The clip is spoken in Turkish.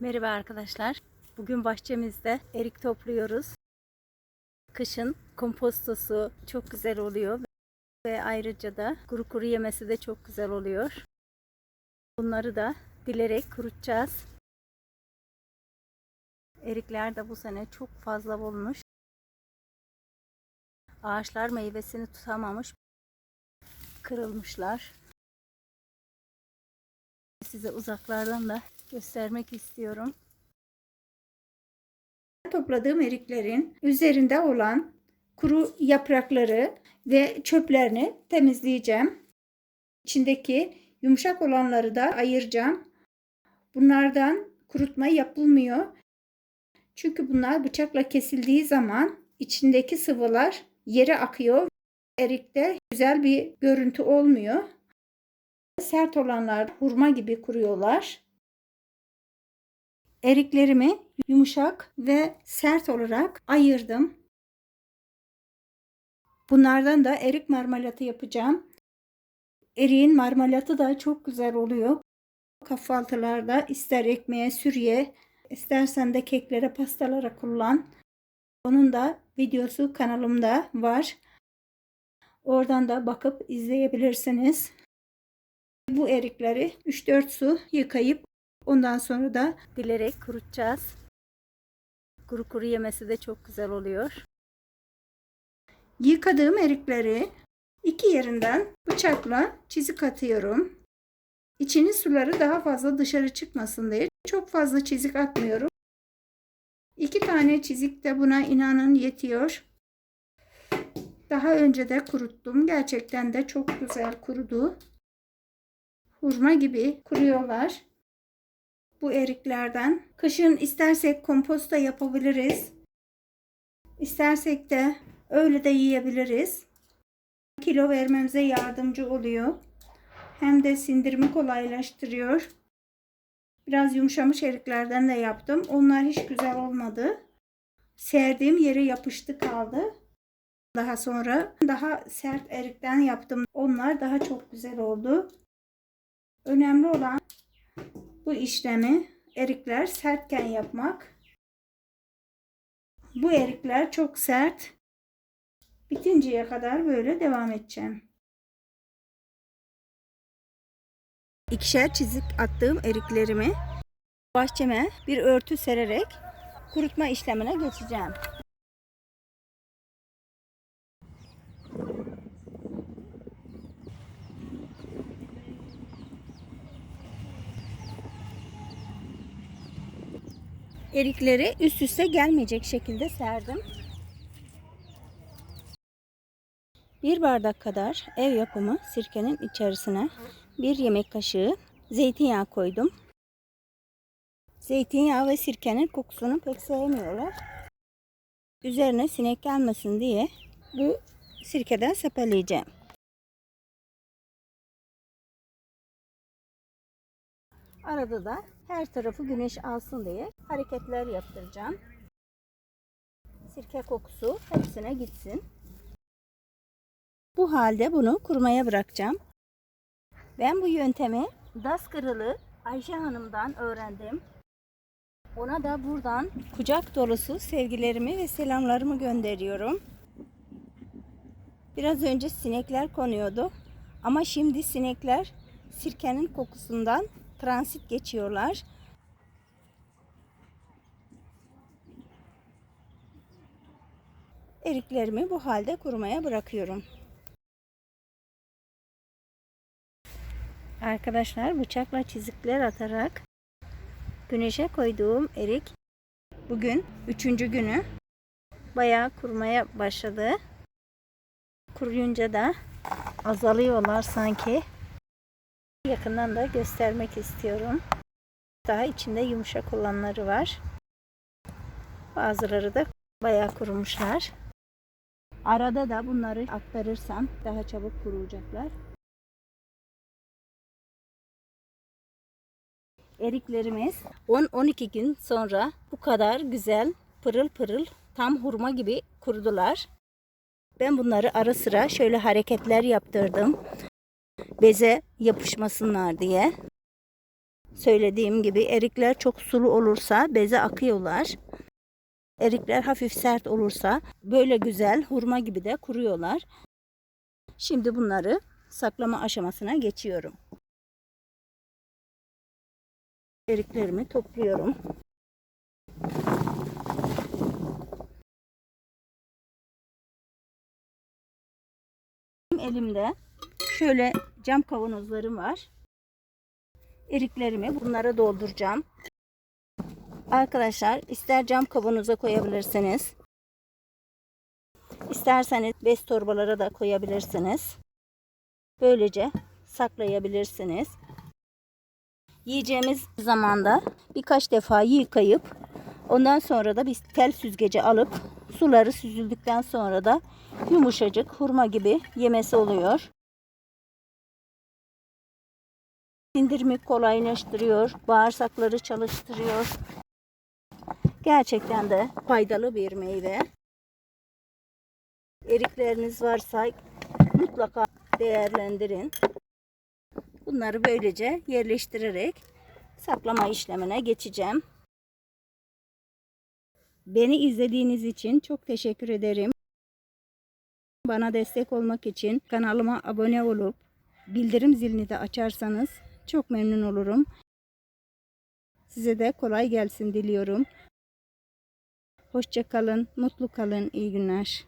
Merhaba arkadaşlar. Bugün bahçemizde erik topluyoruz. Kışın kompostosu çok güzel oluyor ve ayrıca da kuru kuru yemesi de çok güzel oluyor. Bunları da bilerek kurutacağız. Erikler de bu sene çok fazla olmuş. Ağaçlar meyvesini tutamamış. Kırılmışlar. Size uzaklardan da göstermek istiyorum. Topladığım eriklerin üzerinde olan kuru yaprakları ve çöplerini temizleyeceğim. İçindeki yumuşak olanları da ayıracağım. Bunlardan kurutma yapılmıyor. Çünkü bunlar bıçakla kesildiği zaman içindeki sıvılar yere akıyor. Erikte güzel bir görüntü olmuyor. Sert olanlar hurma gibi kuruyorlar. Eriklerimi yumuşak ve sert olarak ayırdım. Bunlardan da erik marmelatı yapacağım. Eriğin marmelatı da çok güzel oluyor. Kahvaltılarda ister ekmeğe, sürüye, istersen de keklere, pastalara kullan. Onun da videosu kanalımda var. Oradan da bakıp izleyebilirsiniz. Bu erikleri 3-4 su yıkayıp ondan sonra da Bilerek kurutacağız. Kuru kuru yemesi de çok güzel oluyor. Yıkadığım erikleri iki yerinden bıçakla çizik atıyorum. İçinin suları daha fazla dışarı çıkmasın diye çok fazla çizik atmıyorum. İki tane çizik de buna inanın yetiyor. Daha önce de kuruttum. Gerçekten de çok güzel kurudu. Hurma gibi kuruyorlar. Bu eriklerden. Kışın istersek komposta yapabiliriz. İstersek de öyle de yiyebiliriz. Kilo vermemize yardımcı oluyor. Hem de sindirimi kolaylaştırıyor. Biraz yumuşamış eriklerden de yaptım. Onlar hiç güzel olmadı. Serdiğim yere yapıştı kaldı. Daha sonra daha sert erikten yaptım. Onlar daha çok güzel oldu. Önemli olan bu işlemi erikler sertken yapmak. Bu erikler çok sert. Bitinceye kadar böyle devam edeceğim. İkişer çizik attığım eriklerimi bahçeme bir örtü sererek kurutma işlemine geçeceğim. Erikleri üst üste gelmeyecek şekilde serdim. Bir bardak kadar ev yapımı sirkenin içerisine bir yemek kaşığı zeytinyağı koydum. Zeytinyağı ve sirkenin kokusunu pek sevmiyorlar. Üzerine sinek gelmesin diye bu sirkeden sepeleyeceğim. Arada da her tarafı güneş alsın diye hareketler yaptıracağım. Sirke kokusu hepsine gitsin. Bu halde bunu kurumaya bırakacağım. Ben bu yöntemi Das Kırılı Ayşe Hanım'dan öğrendim. Ona da buradan kucak dolusu sevgilerimi ve selamlarımı gönderiyorum. Biraz önce sinekler konuyordu. Ama şimdi sinekler sirkenin kokusundan transit geçiyorlar. Eriklerimi bu halde kurumaya bırakıyorum. Arkadaşlar bıçakla çizikler atarak güneşe koyduğum erik bugün üçüncü günü bayağı kurumaya başladı. Kuruyunca da azalıyorlar sanki. Yakından da göstermek istiyorum. Daha içinde yumuşak olanları var. Bazıları da bayağı kurumuşlar. Arada da bunları aktarırsam daha çabuk kuruyacaklar. eriklerimiz 10-12 gün sonra bu kadar güzel pırıl pırıl tam hurma gibi kurudular. Ben bunları ara sıra şöyle hareketler yaptırdım. Beze yapışmasınlar diye. Söylediğim gibi erikler çok sulu olursa beze akıyorlar. Erikler hafif sert olursa böyle güzel hurma gibi de kuruyorlar. Şimdi bunları saklama aşamasına geçiyorum. Eriklerimi topluyorum. Elimde şöyle cam kavanozlarım var. Eriklerimi bunlara dolduracağım. Arkadaşlar ister cam kavanoza koyabilirsiniz. İsterseniz bez torbalara da koyabilirsiniz. Böylece saklayabilirsiniz. Yiyeceğimiz zamanda birkaç defa yıkayıp ondan sonra da bir tel süzgeci alıp suları süzüldükten sonra da yumuşacık hurma gibi yemesi oluyor. Sindirimi kolaylaştırıyor, bağırsakları çalıştırıyor. Gerçekten de faydalı bir meyve. Erikleriniz varsa mutlaka değerlendirin. Bunları böylece yerleştirerek saklama işlemine geçeceğim. Beni izlediğiniz için çok teşekkür ederim. Bana destek olmak için kanalıma abone olup bildirim zilini de açarsanız çok memnun olurum. Size de kolay gelsin diliyorum. Hoşça kalın, mutlu kalın, iyi günler.